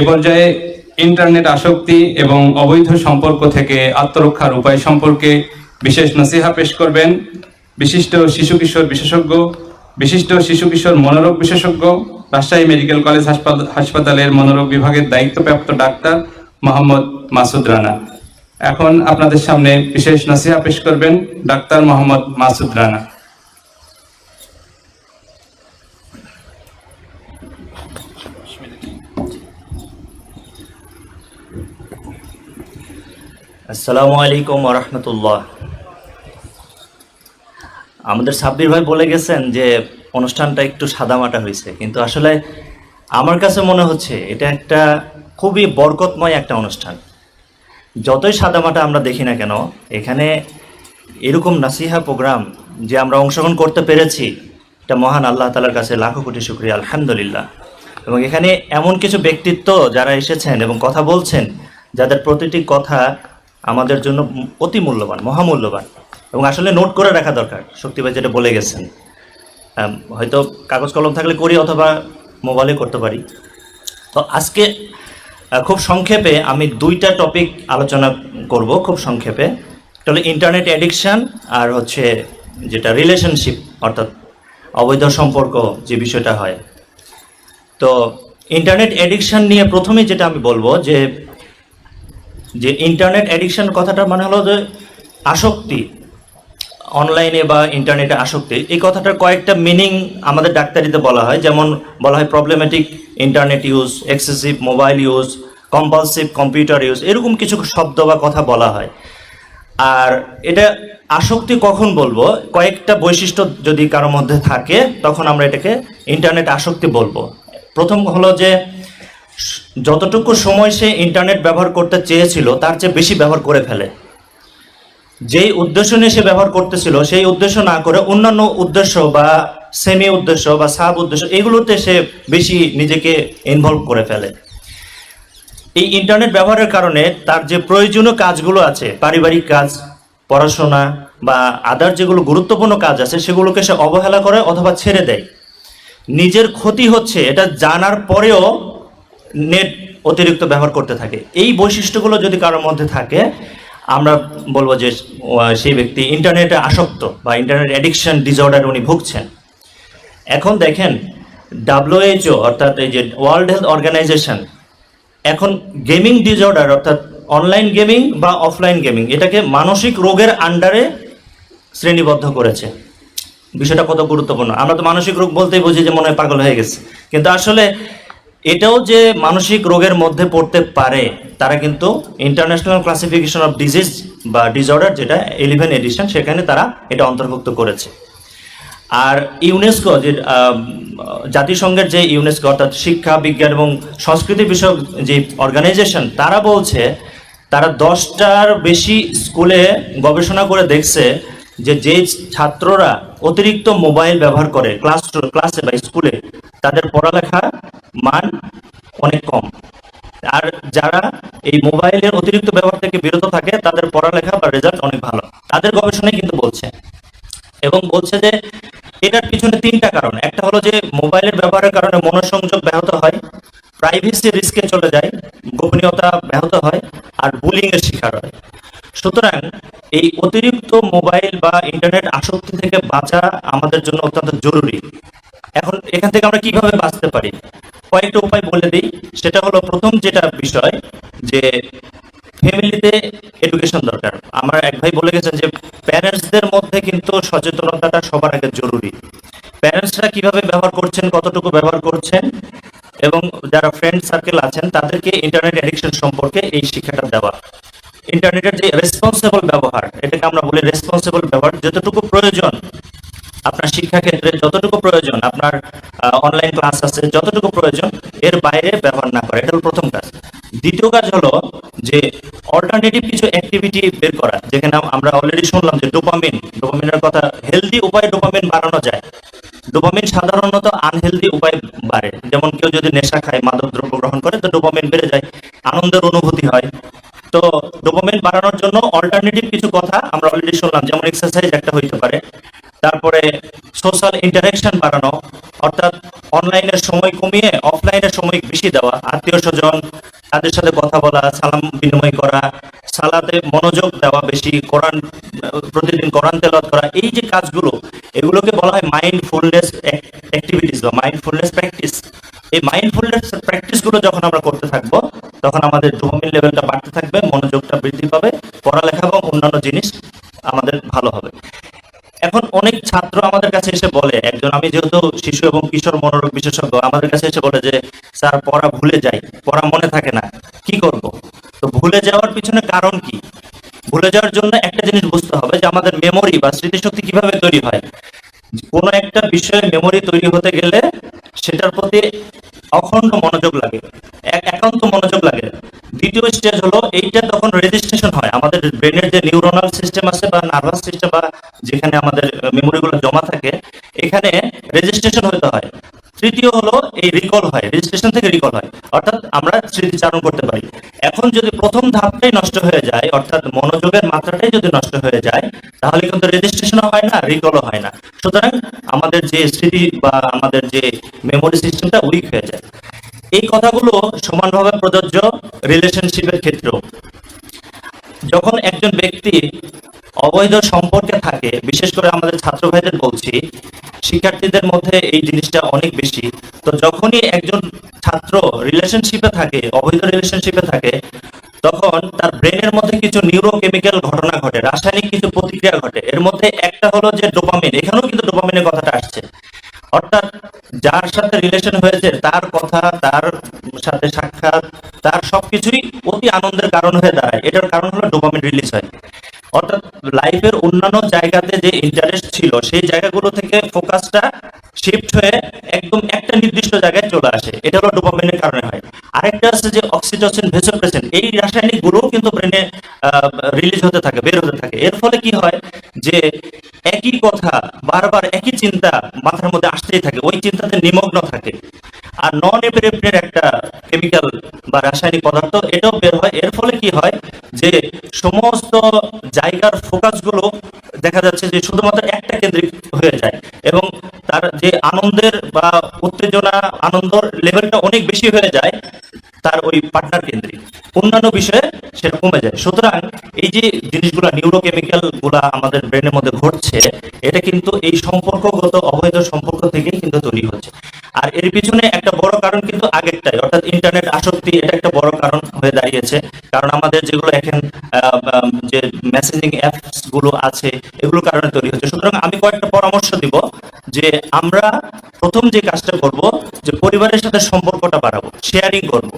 এ পর্যায়ে ইন্টারনেট আসক্তি এবং অবৈধ সম্পর্ক থেকে আত্মরক্ষার উপায় সম্পর্কে বিশেষ নসিহা পেশ করবেন বিশিষ্ট শিশু কিশোর বিশেষজ্ঞ, বিশিষ্ট শিশু কিশোর মনোরোগ বিশেষজ্ঞ, রাজশাহী মেডিকেল কলেজ হাসপাতাল হাসপাতালের মনোরোগ বিভাগের দায়িত্বপ্রাপ্ত ডাক্তার মোহাম্মদ মাসুদ রানা। এখন আপনাদের সামনে বিশেষ নসিহা পেশ করবেন ডাক্তার মোহাম্মদ মাসুদ রানা। আসসালামু আলাইকুম রহমতুল্লাহ। আমাদের সাব্বির ভাই বলে গেছেন যে, অনুষ্ঠানটা একটু সাদামাটা হয়েছে। কিন্তু আসলে আমার কাছে মনে হচ্ছে, এটা একটা খুবই বরকতময় একটা অনুষ্ঠান। যতই সাদামাটা আমরা দেখি না কেন, এখানে এরকম নাসিহা প্রোগ্রাম যে আমরা অংশগ্রহণ করতে পেরেছি, এটা মহান আল্লাহ তালার কাছে লাখো কোটি শুক্রিয়া, আলহামদুলিল্লাহ। এবং এখানে এমন কিছু ব্যক্তিত্ব যারা এসেছেন এবং কথা বলছেন, যাদের প্রতিটি কথা আমাদের জন্য অতি মূল্যবান, মহামূল্যবান। এবং আসলে নোট করে রাখা দরকার। শক্তিভাই যেটা বলে গেছেন হয়তো কাগজ কলম থাকলে করি অথবা মোবাইলে করতে পারি। তো আজকে খুব সংক্ষেপে আমি দুইটা টপিক আলোচনা করব খুব সংক্ষেপে। একটা হলো ইন্টারনেট অ্যাডিকশান আর হচ্ছে যেটা রিলেশনশিপ অর্থাৎ অবৈধ সম্পর্ক যে বিষয়টা হয়। তো ইন্টারনেট অ্যাডিকশান নিয়ে প্রথমেই যেটা আমি বলব যে যে ইন্টারনেট অ্যাডিকশন কথাটা মানে হলো যে আসক্তি অনলাইনে বা ইন্টারনেটে আসক্তি, এই কথাটার কয়েকটা মিনিং আমাদের ডাক্তারিতে বলা হয়। যেমন বলা হয় problematic internet use excessive mobile use compulsive computer use এরকম কিছু শব্দ বা কথা বলা হয়। আর এটা আসক্তি কখন বলব? কয়েকটা বৈশিষ্ট্য যদি কারোর মধ্যে থাকে, তখন আমরা এটাকে ইন্টারনেট আসক্তি বলব। প্রথম হলো যে যতটুকু সময় সে ইন্টারনেট ব্যবহার করতে চেয়েছিল, তার চেয়ে বেশি ব্যবহার করে ফেলে। যেই উদ্দেশ্য নিয়ে সে ব্যবহার করতেছিল, সেই উদ্দেশ্য না করে অন্যান্য উদ্দেশ্য বা সেমি উদ্দেশ্য বা সাব উদ্দেশ্য, এগুলোতে সে বেশি নিজেকে ইনভলভ করে ফেলে। এই ইন্টারনেট ব্যবহারের কারণে তার যে প্রয়োজনীয় কাজগুলো আছে, পারিবারিক কাজ, পড়াশোনা বা আদার যেগুলো গুরুত্বপূর্ণ কাজ আছে, সেগুলোকে সে অবহেলা করে অথবা ছেড়ে দেয়। নিজের ক্ষতি হচ্ছে, এটা জানার পরেও নেট অতিরিক্ত ব্যবহার করতে থাকে। এই বৈশিষ্ট্যগুলো যদি কারোর মধ্যে থাকে, আমরা বলব যে সেই ব্যক্তি ইন্টারনেটে আসক্ত বা ইন্টারনেট অ্যাডিকশন ডিসঅর্ডার উনি ভুগছেন। এখন দেখেন ডাব্লিউএইচও অর্থাৎ এই যে ওয়ার্ল্ড হেলথ অর্গানাইজেশন এখন গেমিং ডিসঅর্ডার অর্থাৎ অনলাইন গেমিং বা অফলাইন গেমিং এটাকে মানসিক রোগের আন্ডারে শ্রেণীবদ্ধ করেছে। বিষয়টা কত গুরুত্বপূর্ণ? আমরা তো মানসিক রোগ বলতেই বুঝি যে মনে হয় পাগল হয়ে গেছে। কিন্তু আসলে এটাও যে মানসিক রোগের মধ্যে পড়তে পারে, তারা কিন্তু ইন্টারন্যাশনাল ক্লাসিফিকেশন অফ ডিজিজ বা ডিসঅর্ডার যেটা ইলেভেন এডিশন সেখানে তারা এটা অন্তর্ভুক্ত করেছে। আর ইউনেস্কো যে জাতিসংঘের যে ইউনেস্কো অর্থাৎ শিক্ষা, বিজ্ঞান এবং সংস্কৃতি বিষয়ক যে অর্গানাইজেশন তারা বলছে, তারা দশটার বেশি স্কুলে গবেষণা করে দেখছে যে যে ছাত্ররা অতিরিক্ত মোবাইল ব্যবহার করে ক্লাস, ক্লাসে বা স্কুলে, তাদের পড়ালেখা মান অনেক কম। আর যারা এই মোবাইলের অতিরিক্ত ব্যবহার থেকে বিরত থাকে, তাদের পড়ালেখা বা রেজাল্ট অনেক ভালো। তাদের গবেষণায় কিন্তু বলছে। এবং বলছে যে, এটার পিছনে তিনটা কারণ। একটা হলো যে, মোবাইলের ব্যবহারের কারণে মনোসংযোগ ব্যাহত হয় প্রাইভেসি রিস্কে চলে যায়, গোপনীয়তা ব্যাহত হয়, আর বুলিং এর শিকার হয়। সুতরাং এই অতিরিক্ত মোবাইল বা ইন্টারনেট আসক্তি থেকে বাঁচা আমাদের জন্য অত্যন্ত জরুরি। এখন এখান থেকে আমরা কীভাবে বাঁচতে পারি? কয়েকটা উপায় বলে দিই। সেটা হলো প্রথম যেটা বিষয়, যে ফ্যামিলিতে এডুকেশন দরকার। আমার এক ভাই বলে গেছেন যে প্যারেন্টসদের মধ্যে কিন্তু সচেতনতাটা সবার আগে জরুরি। প্যারেন্টসরা কীভাবে ব্যবহার করছেন, কতটুকু ব্যবহার করছেন, এবং যারা ফ্রেন্ড সার্কেল আছেন, তাদেরকে ইন্টারনেট অ্যাডিকশন সম্পর্কে এই শিক্ষাটা দেওয়া। ইন্টারনেটের যে রেসপন্সিবল ব্যবহার, এটাকে আমরা বলি রেসপন্সিবল ব্যবহার, যতটুকু প্রয়োজন আপনার শিক্ষা ক্ষেত্রে, যতটুকু প্রয়োজন আপনার অনলাইন ক্লাস আছে, যতটুকু প্রয়োজন, এর বাইরে ব্যবহার না করা। এটা হলো প্রথম কাজ। দ্বিতীয় কাজ হলো যে অল্টারনেটিভ কিছু অ্যাক্টিভিটি বের করা, যেখানে আমরা অলরেডি শুনলাম যে ডোপামিন ডোপামিনের কথা হেলদি উপায়ে ডোপামিন বাড়ানো যায়। ডোপামিন সাধারণত আনহেলদি উপায় বাড়ে। যেমন কেউ যদি নেশা খায় মাদক দ্রব্য গ্রহণ করে, তো ডোপামিন বেড়ে যায়, আনন্দের অনুভূতি হয় তো ডোপামিন বাড়ানোর জন্য অল্টারনেটিভ কিছু কথা আমরা অলরেডি শুনলাম, যেমন এক্সারসাইজ একটা হইতে পারে। তারপরে সোশ্যাল ইন্টারাকশন বাড়ানো, অর্থাৎ অনলাইনের সময় কমিয়ে অফলাইনের সময় বেশি দেওয়া, আত্মীয় স্বজন, তাদের সাথে কথা বলা, সালাম বিনিময় করা, সালাতে মনোযোগ দেওয়া বেশি, কোরআন, প্রতিদিন কোরআন তেলাওয়াত করা, এই যে কাজগুলো, এগুলোকে বলা হয় মাইন্ডফুলনেস অ্যাক্টিভিটিস বা মাইন্ডফুলনেস প্র্যাকটিস এই মাইন্ডফুলনেস প্র্যাকটিসগুলো যখন আমরা করতে থাকব, তখন আমাদের ডোপামিন লেভেলটা বাড়তে থাকবে, মনোযোগটা বৃদ্ধি পাবে, পড়ালেখা এবং অন্যান্য জিনিস আমাদের ভালো হবে। এখন অনেক ছাত্র আমাদের কাছে এসে বলে, একজন আমি যেহেতু শিশু এবং কিশোর মনোরোগ বিশেষজ্ঞ, আমাদের কাছে এসে বলে যে, স্যার, পড়া ভুলে যাই, পড়া মনে থাকে না, কি করব? তো ভুলে যাওয়ার পিছনে কারণ কি? ভুলে যাওয়ার জন্য একটা জিনিস বুঝতে হবে যে, আমাদের মেমোরি বা স্মৃতিশক্তি কীভাবে তৈরি হয়? কোনো একটা বিষয়ে মেমোরি তৈরি হতে গেলে সেটার প্রতি অখণ্ড মনোযোগ লাগে, এক- একান্ত মনোযোগ লাগে। দ্বিতীয় স্টেজ হলো এইটা তখন রেজিস্ট্রেশন হয়, আমাদের ব্রেনের যে নিউরোনাল সিস্টেম আছে বা নার্ভাস সিস্টেম বা যেখানে আমাদের মেমোরিগুলো জমা থাকে, এখানে রেজিস্ট্রেশন হতে হয়। তৃতীয় হলো এই রিকল হয় রেজিস্ট্রেশন থেকে রিকল হয়। অর্থাৎ আমরা স্মৃতিচারণ করতে পারি। এখন যদি প্রথম ধাপটাই নষ্ট হয়ে যায়, অর্থাৎ মনোযোগের মাত্রাটাই যদি নষ্ট হয়ে যায়, তাহলে কিন্তু রেজিস্ট্রেশনও হয় না রিকলও হয় না। সুতরাং আমাদের যে স্মৃতি বা আমাদের যে মেমোরি সিস্টেমটা উইক হয়ে যায়। এই কথাগুলো সমানভাবে প্রযোজ্য রিলেশনশিপের ক্ষেত্রেও। যখন একজন ব্যক্তি অবৈধ সম্পর্কে থাকে, বিশেষ করে আমাদের ছাত্র ভাইদের বলছি শিক্ষার্থীদের মধ্যে এই জিনিসটা অনেক বেশি। তো যখনই একজন ছাত্র রিলেশনশিপে থাকে, অবৈধ রিলেশনশিপে থাকে, তখন তার ব্রেনের মধ্যে কিছু নিউরোকেমিক্যাল ঘটনা ঘটে, রাসায়নিক কিছু প্রতিক্রিয়া ঘটে। এর মধ্যে একটা হলো যে ডোপামিন এখানেও কিন্তু ডোপামিনের কথাটা আসছে। অর্থাৎ যার সাথে রিলেশন হয়েছে, তার কথা, তার সাথে সাক্ষাৎ, তার সবকিছুই অতি আনন্দের কারণ হয়ে দাঁড়ায়। এটার কারণ হলো ডোপামিন রিলিজ হয়। অর্থাৎ লাইফের অন্যান্য জায়গাতে যে ইন্টারেস্ট ছিল, সেই জায়গাগুলো থেকে ফোকাসটা শিফট হয়ে একদম একটা নির্দিষ্ট জায়গায় চলে আসে। এটা হলো ডোপামিনের কারণে হয়। আরেকটা আছে যে অক্সিটোসিন ভেসোপ্রেসিন এই রাসায়নিকগুলো কিন্তু ব্রেনে রিলিজ হতে থাকে, বের হতে থাকে। এর ফলে কি হয় যে একই কথা বারবার একই চিন্তা মাথার মধ্যে আসতেই থাকে, ওই চিন্তাতে নিমগ্ন থাকে। আর নন এপিরেপ্রিনের একটা কেমিক্যাল বা রাসায়নিক পদার্থ এটাও বের হয়। এর ফলে কি হয় যে সমস্ত জায়গার ফোকাসগুলো দেখা যাচ্ছে যে শুধুমাত্র একটা কেন্দ্রিক হয়ে যায় এবং তার যে আনন্দের বা উত্তেজনা, আনন্দর লেভেলটা অনেক বেশি হয়ে যায়। তার ওই পার্টনার কেন্দ্রিক। অন্যান্য বিষয়ে সেটা কমে যায়। সুতরাং এই যে জিনিসগুলো নিউরোকেমিক্যালগুলা আমাদের ব্রেনের মধ্যে ঘটছে, এটা কিন্তু এই সম্পর্কগত অবৈধ সম্পর্ক থেকেই কিন্তু তৈরি হচ্ছে। আর এর পিছনে একটা বড় কারণ কিন্তু আগেরটাই, অর্থাৎ ইন্টারনেট আসক্তি এটা একটা বড় কারণ হয়ে দাঁড়িয়েছে। কারণ আমাদের যেগুলো এখন যে মেসেজিং অ্যাপসগুলো আছে, এগুলোর কারণে তৈরি হচ্ছে। সুতরাং আমি কয়েকটা পরামর্শ দিব। যে আমরা প্রথম যে কাজটা করব, যে পরিবারের সাথে সম্পর্কটা বাড়াবো শেয়ারিং করব।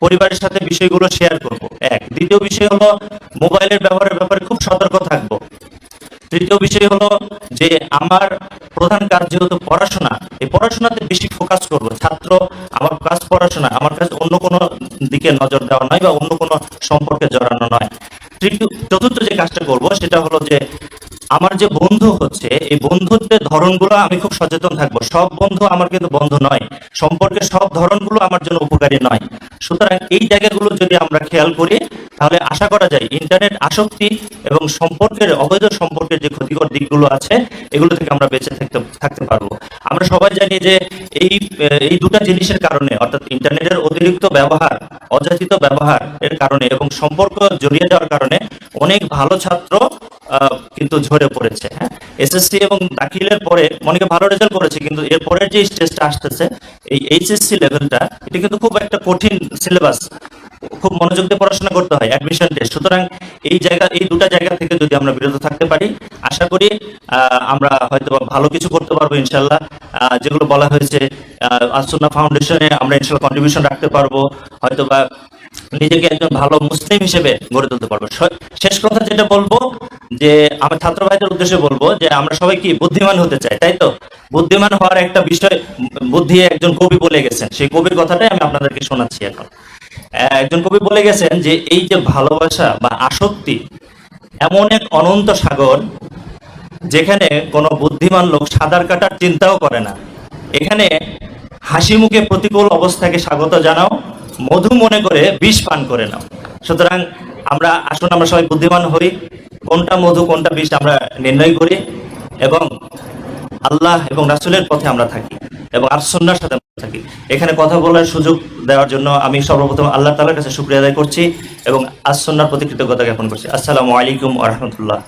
পরিবারের সাথে বিষয়গুলো শেয়ার করব। এক। দ্বিতীয় বিষয় হলো, মোবাইলের ব্যবহারের ব্যাপারে খুব সতর্ক থাকব। তৃতীয় বিষয় হলো, যে আমার প্রধান কাজ যেহেতু পড়াশোনা, এই পড়াশোনাতে বেশি ফোকাস করব। ছাত্র, আমার কাজ পড়াশোনা, আমার কাজ অন্য কোনো দিকে নজর দেওয়া নয় বা অন্য কোনো সম্পর্কে জড়ানো নয়। তৃতীয়, চতুর্থ যে কাজটা করব, সেটা হলো যে আমার যে বন্ধু হচ্ছে, এই বন্ধুত্বের ধরনগুলো আমি খুব সচেতন থাকব। সব বন্ধু আমার কিন্তু বন্ধু নয়। সম্পর্কে সব ধরনগুলো আমার জন্য উপকারী নয়। সুতরাং এই জায়গাগুলো যদি আমরা খেয়াল করি তাহলে আশা করা যায় ইন্টারনেট আসক্তি এবং সম্পর্কের, অবৈধ সম্পর্কের যে ক্ষতিকর দিকগুলো আছে, এগুলো থেকে আমরা বেঁচে থাকতে থাকতে পারব। আমরা সবাই জানি যে এই এই দুটা জিনিসের কারণে, অর্থাৎ ইন্টারনেটের অতিরিক্ত ব্যবহার, অযাচিত ব্যবহার এর কারণে এবং সম্পর্ক জড়িয়ে যাওয়ার কারণে অনেক ভালো ছাত্র কিন্তু ঝরে পড়েছে হ্যাঁ? এসএসসি এবং দাখিলের পরে, অনেকে ভালো রেজাল্ট করেছে, কিন্তু এর পরের যে স্টেজটা আসতেছে, এই এইচএসসি লেভেলটা এটা কিন্তু খুব একটা কঠিন সিলেবাস খুব মনোযোগ দিয়ে পড়াশোনা করতে হয় অ্যাডমিশন টেস্ট সুতরাং এই জায়গা, এই দুটা জায়গা থেকে যদি আমরা বিরত থাকতে পারি, আশা করি আমরা হয়তো ভালো কিছু করতে পারব ইনশাল্লাহ যেগুলো বলা হয়েছে আসুন্না ফাউন্ডেশনে আমরা ইনশাল্লাহ কন্ট্রিবিউশন রাখতে পারব হয়তো বা নিজেকে একজন ভালো মুসলিম হিসেবে গড়ে তুলতে পারব। শেষ কথা যেটা বলব, যে আমার ছাত্র ভাইদের উদ্দেশ্যে বলব, যে আমরা সবাই কি বুদ্ধিমান হতে চাই, তাই তো? বুদ্ধিমান হওয়ার একটা বিষয়, বুদ্ধি একজন কবি বলে গেছেন। সেই কবির কথাটাই আমি আপনাদেরকে শোনাচ্ছি এখন। একজন কবি বলে গেছেন যে, এই যে ভালোবাসা বা আসক্তি এমন এক অনন্ত সাগর যেখানে কোনো বুদ্ধিমান লোক সাঁতার কাটার চিন্তাও করে না। এখানে হাসি মুখে প্রতিকূল অবস্থাকে স্বাগত জানাও, মধু মনে করে বিষ পান করে নাও। সুতরাং আমরা, আসুন আমরা সবাই বুদ্ধিমান হই, কোনটা মধু, কোনটা বিষ আমরা নির্ণয় করি এবং আল্লাহ এবং রাসুলের পথে আমরা থাকি এবং আর্সন্নার সাথে আমরা থাকি। এখানে কথা বলার সুযোগ দেওয়ার জন্য আমি সর্বপ্রথম আল্লাহ তালার কাছে শুক্রিয়া আদায় করছি এবং আসন্নার প্রতি কৃতজ্ঞতা জ্ঞাপন করছি। আসসালামু আলাইকুম আ রহমতুল্লাহ।